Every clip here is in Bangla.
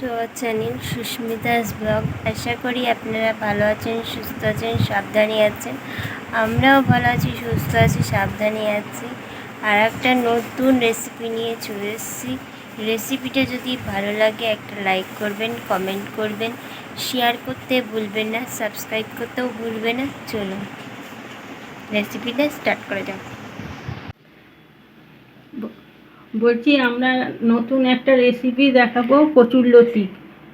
To our channel Sushmita's blog. আশা করি আপনারা ভালো আছেন, সুস্থ আছেন, সাবধানে আছেন। আমরাও ভালো আছি, সুস্থ আছি, সাবধানে আছি। আর একটা নতুন রেসিপি নিয়ে চলে এসেছি। রেসিপিটা যদি ভালো লাগে, একটা লাইক করবেন কমেন্ট করবেন। শেয়ার করতে ভুলবেন না সাবস্ক্রাইব করতেও ভুলবেন না। চলুন রেসিপিটা স্টার্ট করে যাক। বলছি, আমরা নতুন একটা রেসিপি দেখাবো কচুরলতি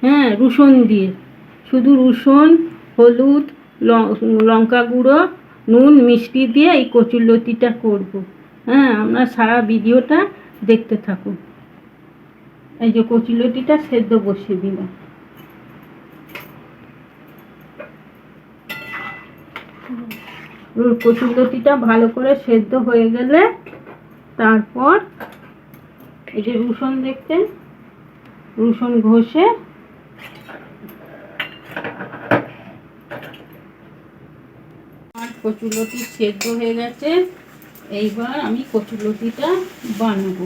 হ্যাঁ রসুন দিয়ে। শুধু রসুন, হলুদ লঙ্কা গুঁড়ো, নুন, মিষ্টি দিয়ে এই কচুরলতিটা করব। হ্যাঁ আমরা সারা ভিডিওটা দেখতে থাকুন। এই যে কচুরলতিটা সেদ্ধ বসিয়ে দিলাম। কচুরলতিটা ভালো করে সেদ্ধ হয়ে গেলে তারপর এই যে রসুন দেখছেন? রসুন ঘষে আর কচুলতি সেদ্ধ হয়ে গেছে। এইবার আমি কচুলতিটা বানাবো।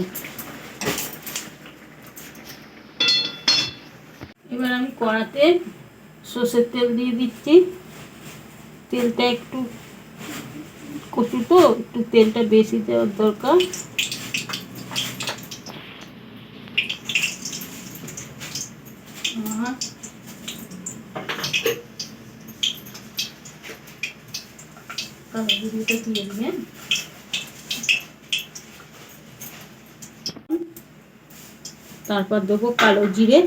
এবার আমি কড়াতে সর্ষের তেল দিয়ে দিচ্ছি। তেলটা একটু কচু তো, একটু তেলটা বেশি দেওয়ার দরকার আর জিরেটা দিয়ে দিবেন তারপর দেবো কালো জিরে।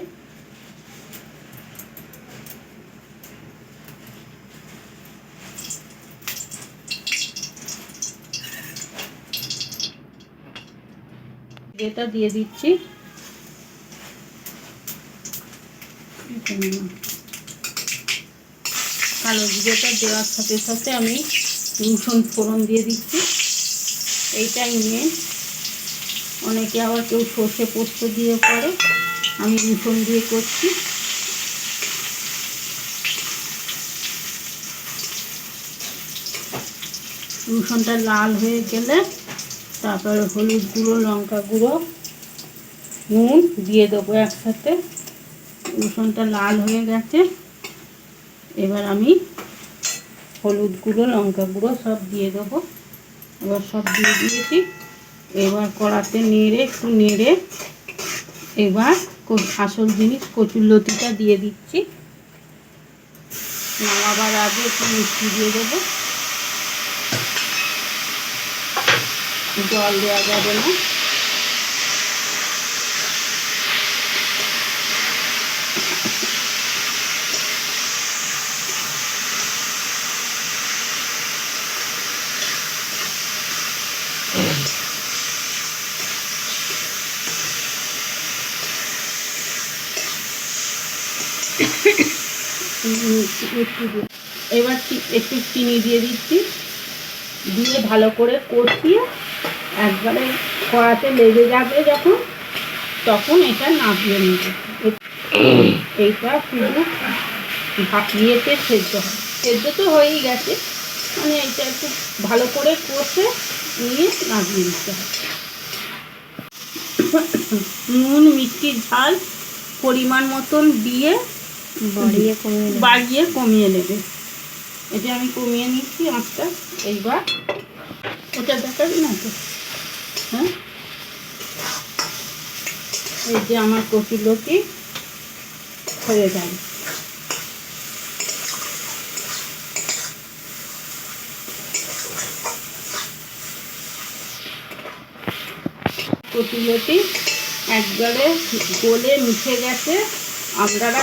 জিরেটা দিয়ে দিচ্ছি। কালো জিরেটা দেওয়ার সাথে সাথে আমি রসুন ফোড়ন দিয়ে দিচ্ছি। এইটাই নিয়ে অনেকে আবার কেউ সর্ষে পোস্ত দিয়ে করে, আমি রসুন দিয়ে করছি। রসুনটা লাল হয়ে গেলে তারপর হলুদ গুঁড়ো, লঙ্কা গুঁড়ো, নুন দিয়ে দেবো একসাথে। রসুনটা লাল হয়ে গেছে। এবার আমি হলুদ গুঁড়ো, লঙ্কা গুঁড়ো সব দিয়ে দেবো। এবার সব দিয়ে দিয়েছি। এবার কড়াতে নেড়ে, একটু নেড়ে এবার আসল জিনিস কচুর লতিটা দিয়ে দিচ্ছি। নামাবার আগে একটু মিষ্টি দিয়ে দেবো। জল দেওয়া যাবে না। একটু এবার একটু চিনি দিয়ে দিচ্ছি। দিয়ে ভালো করে কষিয়ে একবারে কড়াতে লেগে যাবে যখন, তখন এটা নামিয়ে নেব। এইটা শুধু ভাত ইয়েতে সেদ্ধ সেদ্ধ তো হয়েই গেছে। মানে এটা একটু ভালো করে কষে নিয়ে নামিয়ে নিতে হবে। নুন মিষ্টি ঝাল পরিমাণ মতন দিয়ে বাড়িয়ে কমিয়ে নেবে। এটা আমি কমিয়ে নিচ্ছি আঁচটা, এইবার। ওটা দেখাবি না তো? হ্যাঁ? এই যে আমার কচুলতি হয়ে যাবে কচুলতি একবারে গলে মিশে গেছে। আপনারা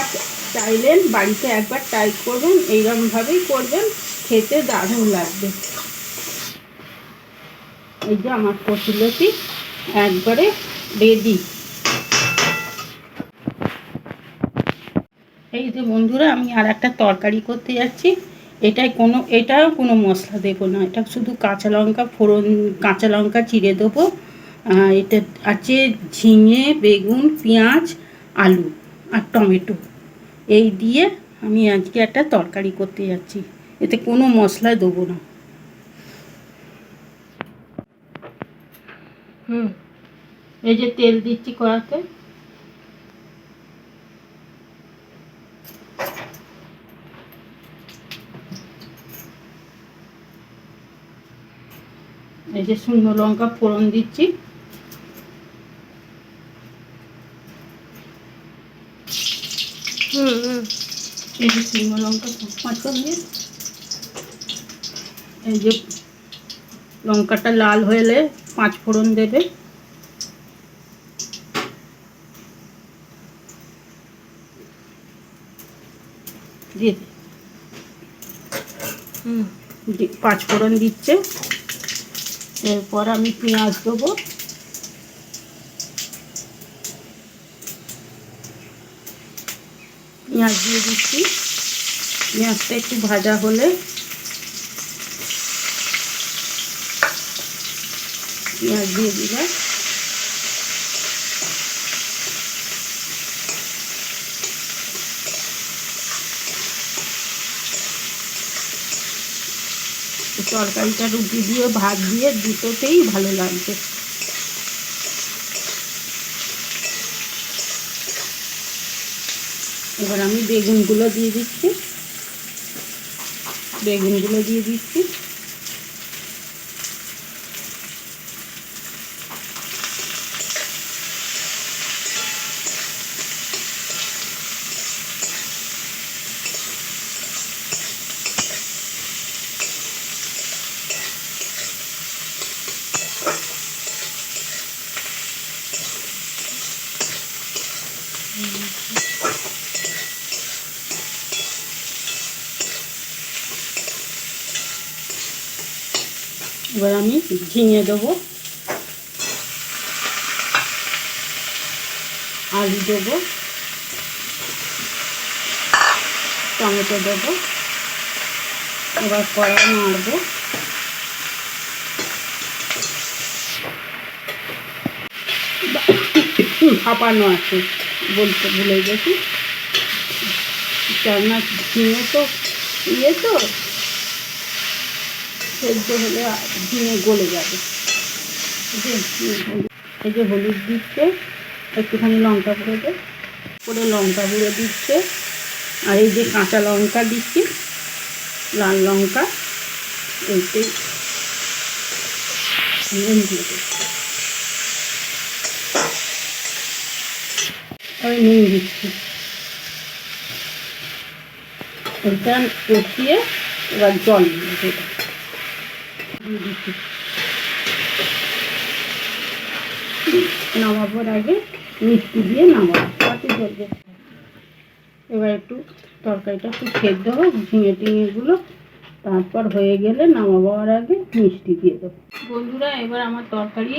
চাইলেন, বাড়িতে একবার ট্রাই করবেন, এইরকমভাবেই করবেন, খেতে দারুণ লাগবে। এই যে আমার কচুলতি একবারে রেডি এই যে বন্ধুরা, আমি আর একটা তরকারি করতে যাচ্ছি। এটাই কোনো, এটাও কোনো মশলা দেবো না, এটা শুধু কাঁচা লঙ্কা ফোড়ন, কাঁচা লঙ্কা চিড়ে দেবো। এটা আছে ঝিঙে, বেগুন, পেঁয়াজ, আলু আর টমেটো। এই দিয়ে আমি আজকে একটা তরকারি করতে যাচ্ছি। এতে কোনো মশলা দেবো না। হুম, এই যে তেল দিচ্ছি কড়াতে। এই যে শুকনো লঙ্কা ফোড়ন দিচ্ছি। এই যে শুকনো লঙ্কা পাঁচফোড়ন দিয়ে। এই যে লঙ্কাটা লাল হলে পাঁচ ফোড়ন দেবে। দিয়ে দে। হুম। পাঁচ ফোড়ন দিচ্ছে। এরপর আমি পেঁয়াজ দেবো। পেঁয়াজ দিয়ে দিচ্ছি। পেঁয়াজটা একটু ভাজা হলে পেঁয়াজ দিয়ে দিলাম। তরকারিটা রুটি দিয়ে, ভাত দিয়ে দুটোতেই ভালো লাগবে। এবার আমি বেগুনগুলো দিয়ে দিচ্ছি। বেগুনগুলো দিয়ে দিচ্ছি। এবার আমি ঝিঙে দেবো। আলু দেবো টমেটো দেবো। এবার কড়া নাড়বো। হাঁপানো আছে বলতে ভুলে গেছি। কেননা ঝিঙে তো ইয়ে তো। সেদ্ধ হলে ঝিঙে গলে যাবে। এই যে হলুদ- দিচ্ছে, একটুখানি লঙ্কা গুঁড়ো দে, করে লঙ্কা গুঁড়ো দিচ্ছে, আর এই যে কাঁচা লঙ্কা দিচ্ছি, লাল লঙ্কা এইটাই দিয়ে নুন দিচ্ছি। এটা কষিয়ে এবার জল দিয়ে নামাবার আগে মিষ্টি দিয়ে নামাবো। এবার একটু তরকারিটা একটু সেদ্ধ হোক, ঝিঙে টিঙেগুলো, তারপর হয়ে গেলে নামাবার আগে মিষ্টি দিয়ে দেবো। বন্ধুরা, এবার আমার তরকারি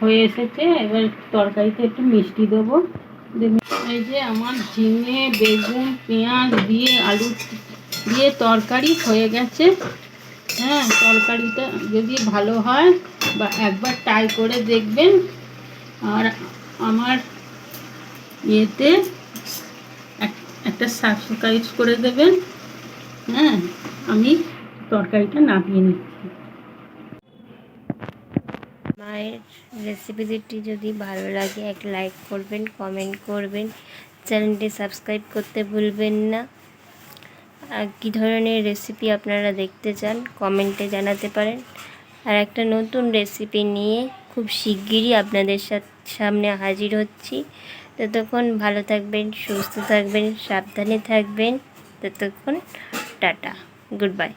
হয়ে এসেছে। এবার তরকারিতে একটু মিষ্টি দেবো। এই যে আমার ঝিঙে, বেগুন, পেঁয়াজ দিয়ে আলু দিয়ে তরকারি হয়ে গেছে। হ্যাঁ তরকারিটা যদি ভালো হয়, বা একবার ট্রাই করে দেখবেন। আর আমার ইয়েতে এক- একটা সাবস্ক্রাইব করে দেবেন। হ্যাঁ আমি তরকারিটা নামিয়ে নিচ্ছি। মায়ের রেসিপিটি যদি ভালো লাগে, এক লাইক করবেন কমেন্ট করবেন। চ্যানেলটি সাবস্ক্রাইব করতে ভুলবেন না। কী ধরনের রেসিপি আপনারা দেখতে চান কমেন্টে জানাতে পারেন। আর একটা নতুন রেসিপি নিয়ে খুব শিগগিরই আপনাদের সামনে হাজির হচ্ছি। ততক্ষণ ভালো থাকবেন, সুস্থ থাকবেন, সাবধানে থাকবেন। ততক্ষণ টাটা গুড বাই